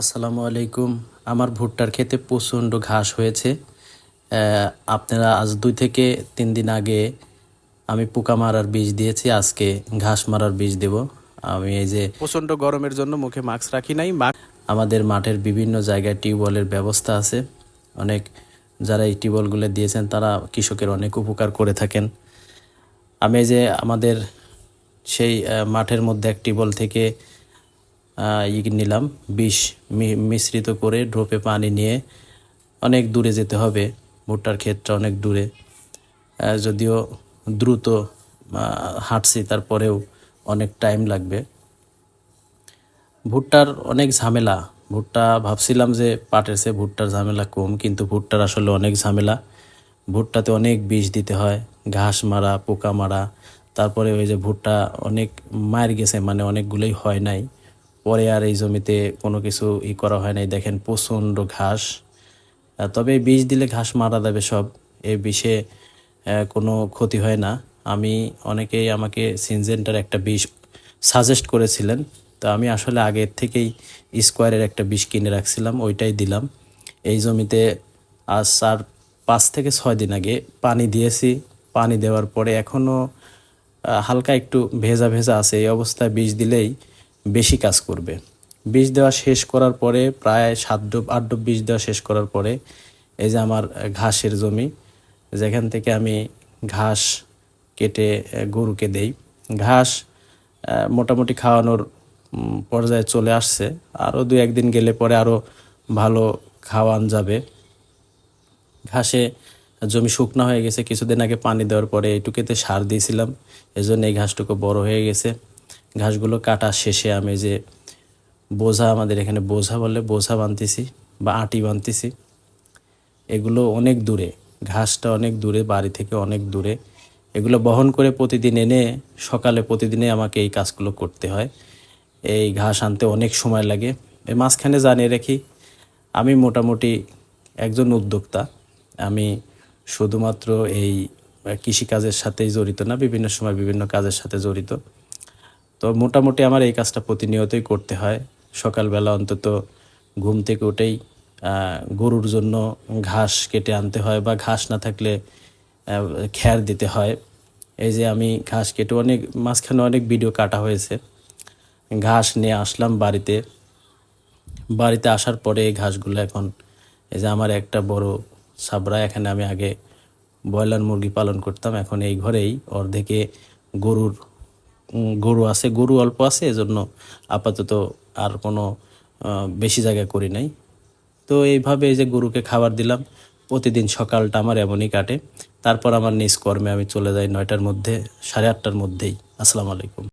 আসসালামু আলাইকুম। আমার ভুট্টার ক্ষেতে প্রচণ্ড ঘাস হয়েছে। আপনারা আজ দুই থেকে তিন দিন আগে আমি পোকা মারার বীজ দিয়েছি আজকে ঘাস মারার বীজ দেব। আমি এই যে প্রচণ্ড গরমের জন্য মুখে মাস্ক রাখি নাই আমাদের মাঠের বিভিন্ন জায়গায় টিউবওয়েলের ব্যবস্থা আছে। অনেক যারা এই টিউবওয়েলগুলো দিয়েছেন তারা কৃষকের অনেক উপকার করে থাকেন। আমি এই যে আমাদের সেই মাঠের মধ্যে এক টিউবওয়েল থেকে ই নিলাম, বিষ মিশ্রিত করে ড্রপে পানি নিয়ে অনেক দূরে যেতে হবে। ভুট্টার ক্ষেতটা অনেক দূরে। যদিও দ্রুত হাঁটছি, তারপরেও অনেক টাইম লাগবে। ভুট্টার অনেক ঝামেলা। ভুট্টা, ভাবছিলাম যে পাটের চেয়ে ভুট্টার ঝামেলা কম, কিন্তু ভুট্টার আসলে অনেক ঝামেলা। ভুট্টাতে অনেক বিষ দিতে হয়, ঘাস মারা, পোকা মারা। তারপরে ওই যে ভুট্টা অনেক মার গেছে মানে অনেকগুলোই হয় নাই। পরে আর এই জমিতে কোনো কিছু ই করা হয় নাই। দেখেন প্রচণ্ড ঘাস। তবে বিষ দিলে ঘাস মারা যাবে সব। এই বিষে কোনো ক্ষতি হয় না। আমি অনেকেই আমাকে সিনজেন্টার একটা বিষ সাজেস্ট করেছিলেন। তো আমি আসলে আগের থেকেই স্কোয়ারের একটা বিষ কিনে রাখছিলাম, ওইটাই দিলাম। এই জমিতে আজ চার পাঁচ থেকে ছয় দিন আগে পানি দিয়েছি। পানি দেওয়ার পরে এখনও হালকা একটু ভেজা ভেজা আছে। এই অবস্থায় বীজ দিলেই বেশি কাজ করবে। বীজ দেওয়া শেষ করার পরে, প্রায় সাত ডোব, আট ডোব বীজ দেওয়া শেষ করার পরে, এই যে আমার ঘাসের জমি, যেখান থেকে আমি ঘাস কেটে গরুকে দেই। ঘাস মোটামুটি খাওয়ানোর পর্যায়ে চলে আসছে। আরও দু একদিন গেলে পরে আরও ভালো খাওয়ান যাবে। ঘাসে জমি শুকনো হয়ে গেছে, কিছুদিন আগে পানি দেওয়ার পরে এইটুকুতে সার দিয়েছিলাম। এজন্য এই ঘাসটুকু বড় হয়ে গেছে। ঘাসগুলো কাটা শেষে আমি যে বোঝা, আমাদের এখানে বোঝা বলে বোঝা বানতেছি বা আটি বানতেছি। এগুলো অনেক দূরে, ঘাসটা অনেক দূরে, বাড়ি থেকে অনেক দূরে। এগুলো বহন করে প্রতিদিন এনে সকালে প্রতিদিনে আমাকে এই কাজগুলো করতে হয়। এই ঘাস আনতে অনেক সময় লাগে। এই মাঝখানে জানিয়ে রাখি, আমি মোটামুটি একজন উদ্যোক্তা। আমি শুধুমাত্র এই কৃষিকাজের সাথেই জড়িত না, বিভিন্ন সময় বিভিন্ন কাজের সাথে জড়িত। তো মোটামুটি আমার এই কাজটা প্রতিনিয়তই করতে হয়। সকালবেলা অন্তত ঘুম থেকে উঠেই গরুর জন্য ঘাস কেটে আনতে হয় বা ঘাস না থাকলে খ্যার দিতে হয়। এই যে আমি ঘাস কেটে অনেক, মাঝখানে অনেক ভিডিও কাটা হয়েছে। ঘাস নিয়ে আসলাম বাড়িতে। বাড়িতে আসার পরে এই ঘাসগুলো এখন, এই যে আমার একটা বড় সাবরা এখানে আমি আগে ব্রয়লার মুরগি পালন করতাম, এখন এই ঘরেই অর্ধেকে গরুর গরু আছে, গরু অল্প আছে, এজন্য আপাতত আর কোনো বেশি জায়গা করি নাই। তো এইভাবে এই যে গরুকে খাবার দিলাম, প্রতিদিন সকালটা আমার এমনই কাটে। তারপর আমার নিজ কর্মে আমি চলে যাই নয়টার মধ্যে, সাড়ে আটটার মধ্যেই। আসসালামু আলাইকুম।